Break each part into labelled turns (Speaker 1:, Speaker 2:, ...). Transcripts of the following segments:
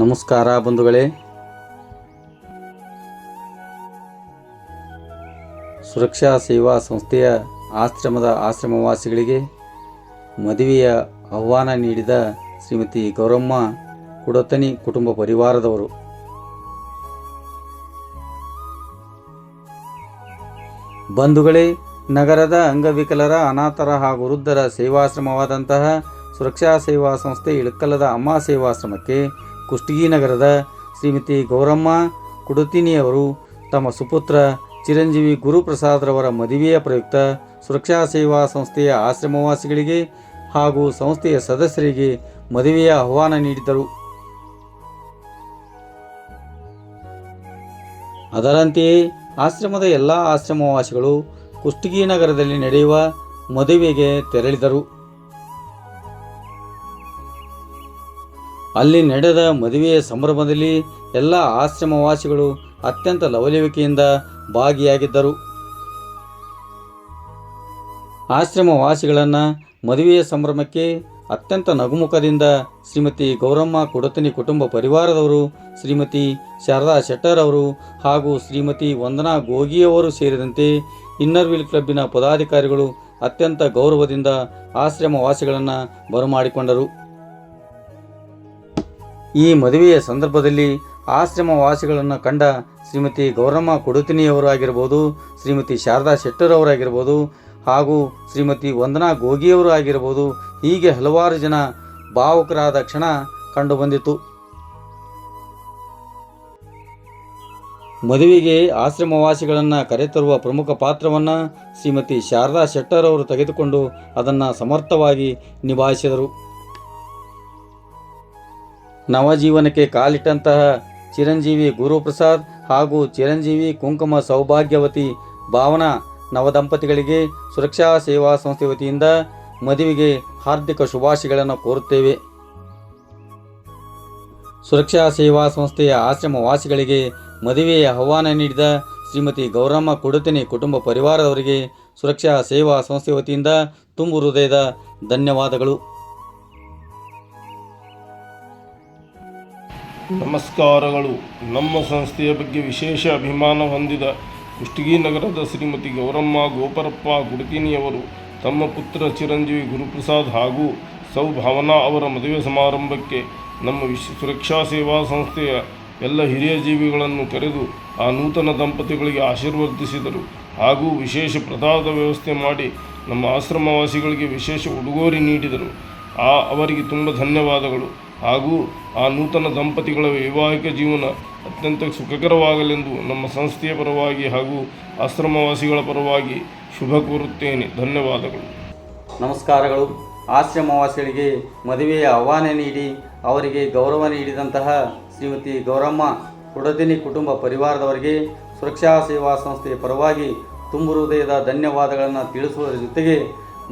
Speaker 1: ನಮಸ್ಕಾರ ಬಂಧುಗಳೇ. ಸುರಕ್ಷಾ ಸೇವಾ ಸಂಸ್ಥೆಯ ಆಶ್ರಮದ ಆಶ್ರಮವಾಸಿಗಳಿಗೆ ಮದುವೆಯ ಆಹ್ವಾನ ನೀಡಿದ ಶ್ರೀಮತಿ ಗೌರಮ್ಮ ಕುಡತನಿ ಕುಟುಂಬ ಪರಿವಾರದವರು. ಬಂಧುಗಳೇ, ನಗರದ ಅಂಗವಿಕಲರ, ಅನಾಥರ ಹಾಗೂ ವೃದ್ಧರ ಸೇವಾಶ್ರಮವಾದಂತಹ ಸುರಕ್ಷಾ ಸೇವಾ ಸಂಸ್ಥೆ ಇಳಕಲ್ಲದ ಅಮ್ಮ ಸೇವಾಶ್ರಮಕ್ಕೆ ಕುಷ್ಟಗಿ ನಗರದ ಶ್ರೀಮತಿ ಗೌರಮ್ಮ ಕುಡುತಿನಿಯವರು ತಮ್ಮ ಸುಪುತ್ರ ಚಿರಂಜೀವಿ ಗುರುಪ್ರಸಾದ್ರವರ ಮದುವೆಯ ಪ್ರಯುಕ್ತ ಸುರಕ್ಷಾ ಸೇವಾ ಸಂಸ್ಥೆಯ ಆಶ್ರಮವಾಸಿಗಳಿಗೆ ಹಾಗೂ ಸಂಸ್ಥೆಯ ಸದಸ್ಯರಿಗೆ ಮದುವೆಯ ಆಹ್ವಾನ ನೀಡಿದರು ಅದರಂತೆಯೇ ಆಶ್ರಮದ ಎಲ್ಲ ಆಶ್ರಮವಾಸಿಗಳು ಕುಷ್ಟಗಿ ನಗರದಲ್ಲಿ ನಡೆಯುವ ಮದುವೆಗೆ ತೆರಳಿದರು. ಅಲ್ಲಿ ನಡೆದ ಮದುವೆಯ ಸಂಭ್ರಮದಲ್ಲಿ ಎಲ್ಲ ಆಶ್ರಮವಾಸಿಗಳು ಅತ್ಯಂತ ಲವಲವಿಕೆಯಿಂದ ಭಾಗಿಯಾಗಿದ್ದರು. ಆಶ್ರಮವಾಸಿಗಳನ್ನು ಮದುವೆಯ ಸಂಭ್ರಮಕ್ಕೆ ಅತ್ಯಂತ ನಗುಮುಖದಿಂದ ಶ್ರೀಮತಿ ಗೌರಮ್ಮ ಕೊಡತನಿ ಕುಟುಂಬ ಪರಿವಾರದವರು ಶ್ರೀಮತಿ ಶಾರದಾ ಶೆಟ್ಟರ್ ಅವರು ಹಾಗೂ ಶ್ರೀಮತಿ ವಂದನಾ ಗೋಗಿಯವರು ಸೇರಿದಂತೆ ಇನ್ನರ್ ಇನ್ನರ್ವಿಲ್ ಕ್ಲಬ್ಬಿನ ಪದಾಧಿಕಾರಿಗಳು ಅತ್ಯಂತ ಗೌರವದಿಂದ ಆಶ್ರಮವಾಸಿಗಳನ್ನು ಬರಮಾಡಿಕೊಂಡರು. ಈ ಮದುವೆಯ ಸಂದರ್ಭದಲ್ಲಿ ಆಶ್ರಮವಾಸಿಗಳನ್ನು ಕಂಡ ಶ್ರೀಮತಿ ಗೌರಮ್ಮ ಕೊಡುತಿನಿಯವರು ಆಗಿರ್ಬೋದು, ಶ್ರೀಮತಿ ಶಾರದಾ ಶೆಟ್ಟರ್ ಅವರಾಗಿರ್ಬೋದು ಹಾಗೂ ಶ್ರೀಮತಿ ವಂದನಾ ಗೋಗಿಯವರು ಆಗಿರ್ಬೋದು, ಹೀಗೆ ಹಲವಾರು ಜನ ಭಾವುಕರಾದ ಕ್ಷಣ ಕಂಡುಬಂದಿತು ಮದುವೆಗೆ ಆಶ್ರಮವಾಸಿಗಳನ್ನು ಕರೆತರುವ ಪ್ರಮುಖ ಪಾತ್ರವನ್ನು ಶ್ರೀಮತಿ ಶಾರದಾ ಶೆಟ್ಟರ್ ಅವರು ತೆಗೆದುಕೊಂಡು ಅದನ್ನು ಸಮರ್ಥವಾಗಿ ನಿಭಾಯಿಸಿದರು. ನವಜೀವನಕ್ಕೆ ಕಾಲಿಟ್ಟಂತಹ ಚಿರಂಜೀವಿ ಗುರುಪ್ರಸಾದ್ ಹಾಗೂ ಚಿರಂಜೀವಿ ಕುಂಕುಮ ಸೌಭಾಗ್ಯವತಿ ಭಾವನಾ ನವದಂಪತಿಗಳಿಗೆ ಸುರಕ್ಷಾ ಸೇವಾ ಸಂಸ್ಥೆ ವತಿಯಿಂದ ಮದುವೆಗೆ ಹಾರ್ದಿಕ ಶುಭಾಶಯಗಳನ್ನು ಕೋರುತ್ತೇವೆ. ಸುರಕ್ಷಾ ಸೇವಾ ಸಂಸ್ಥೆಯ ಆಶ್ರಮವಾಸಿಗಳಿಗೆ ಮದುವೆಯ ಆಹ್ವಾನ ನೀಡಿದ ಶ್ರೀಮತಿ ಗೌರಮ್ಮ ಕುಡುತನಿ ಕುಟುಂಬ ಪರಿವಾರದವರಿಗೆ ಸುರಕ್ಷಾ ಸೇವಾ ಸಂಸ್ಥೆ ವತಿಯಿಂದ ತುಂಬು ಹೃದಯದ ಧನ್ಯವಾದಗಳು.
Speaker 2: ನಮಸ್ಕಾರಗಳು. ನಮ್ಮ ಸಂಸ್ಥೆಯ ಬಗ್ಗೆ ವಿಶೇಷ ಅಭಿಮಾನ ಹೊಂದಿದ ಕುಷ್ಟಗಿ ನಗರದ ಶ್ರೀಮತಿ ಗೌರಮ್ಮ ಗೋಪರಪ್ಪ ಗುಡತಿನಿಯವರು ತಮ್ಮ ಪುತ್ರ ಚಿರಂಜೀವಿ ಗುರುಪ್ರಸಾದ್ ಹಾಗೂ ಸೌಭಾವನಾ ಅವರ ಮದುವೆ ಸಮಾರಂಭಕ್ಕೆ ನಮ್ಮ ವಿಶ್ ಸುರಕ್ಷಾ ಸೇವಾ ಸಂಸ್ಥೆಯ ಎಲ್ಲ ಹಿರಿಯ ಜೀವಿಗಳನ್ನು ಕರೆದು ಆ ನೂತನ ದಂಪತಿಗಳಿಗೆ ಆಶೀರ್ವದಿಸಿದರು ಹಾಗೂ ವಿಶೇಷ ಪ್ರಸಾದ ವ್ಯವಸ್ಥೆ ಮಾಡಿ ನಮ್ಮ ಆಶ್ರಮವಾಸಿಗಳಿಗೆ ವಿಶೇಷ ಉಡುಗೊರೆ ನೀಡಿದರು. ಆ ಅವರಿಗೆ ತುಂಬ ಧನ್ಯವಾದಗಳು. ಹಾಗೂ ಆ ನೂತನ ದಂಪತಿಗಳ ವೈವಾಹಿಕ ಜೀವನ ಅತ್ಯಂತ ಸುಖಕರವಾಗಲೆಂದು ನಮ್ಮ ಸಂಸ್ಥೆಯ ಪರವಾಗಿ ಹಾಗೂ ಆಶ್ರಮವಾಸಿಗಳ ಪರವಾಗಿ ಶುಭ ಕೋರುತ್ತೇನೆ. ಧನ್ಯವಾದಗಳು.
Speaker 1: ನಮಸ್ಕಾರಗಳು. ಆಶ್ರಮವಾಸಿಗಳಿಗೆ ಮದುವೆಯ ಆಹ್ವಾನ ನೀಡಿ, ಅವರಿಗೆ ಗೌರವ ನೀಡಿದಂತಹ ಶ್ರೀಮತಿ ಗೌರಮ್ಮ ಕುಡದಿನಿ ಕುಟುಂಬ ಪರಿವಾರದವರಿಗೆ ಸುರಕ್ಷಾ ಸೇವಾ ಸಂಸ್ಥೆಯ ಪರವಾಗಿ ತುಂಬು ಹೃದಯದ ಧನ್ಯವಾದಗಳನ್ನು ತಿಳಿಸುವುದರ ಜೊತೆಗೆ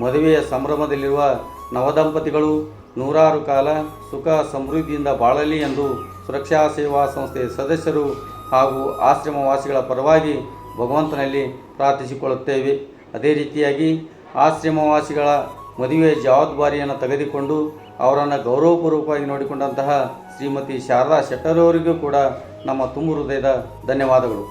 Speaker 1: ಮದುವೆಯ ಸಂಭ್ರಮದಲ್ಲಿರುವ ನವದಂಪತಿಗಳು ನೂರಾರು ಕಾಲ ಸುಖ ಸಮೃದ್ಧಿಯಿಂದ ಬಾಳಲಿ ಎಂದು ಸುರಕ್ಷಾ ಸೇವಾ ಸಂಸ್ಥೆಯ ಸದಸ್ಯರು ಹಾಗೂ ಆಶ್ರಮವಾಸಿಗಳ ಪರವಾಗಿ ಭಗವಂತನಲ್ಲಿ ಪ್ರಾರ್ಥಿಸಿಕೊಳ್ಳುತ್ತೇವೆ. ಅದೇ ರೀತಿಯಾಗಿ ಆಶ್ರಮವಾಸಿಗಳ ಮದುವೆ ಜವಾಬ್ದಾರಿಯನ್ನು ತೆಗೆದುಕೊಂಡು ಅವರನ್ನು ಗೌರವಪೂರ್ವಕವಾಗಿ ನೋಡಿಕೊಂಡಂತಹ ಶ್ರೀಮತಿ ಶಾರದಾ ಶೆಟ್ಟರ್ ಅವರಿಗೂ ಕೂಡ ನಮ್ಮ ತುಂಬು ಹೃದಯದ ಧನ್ಯವಾದಗಳು.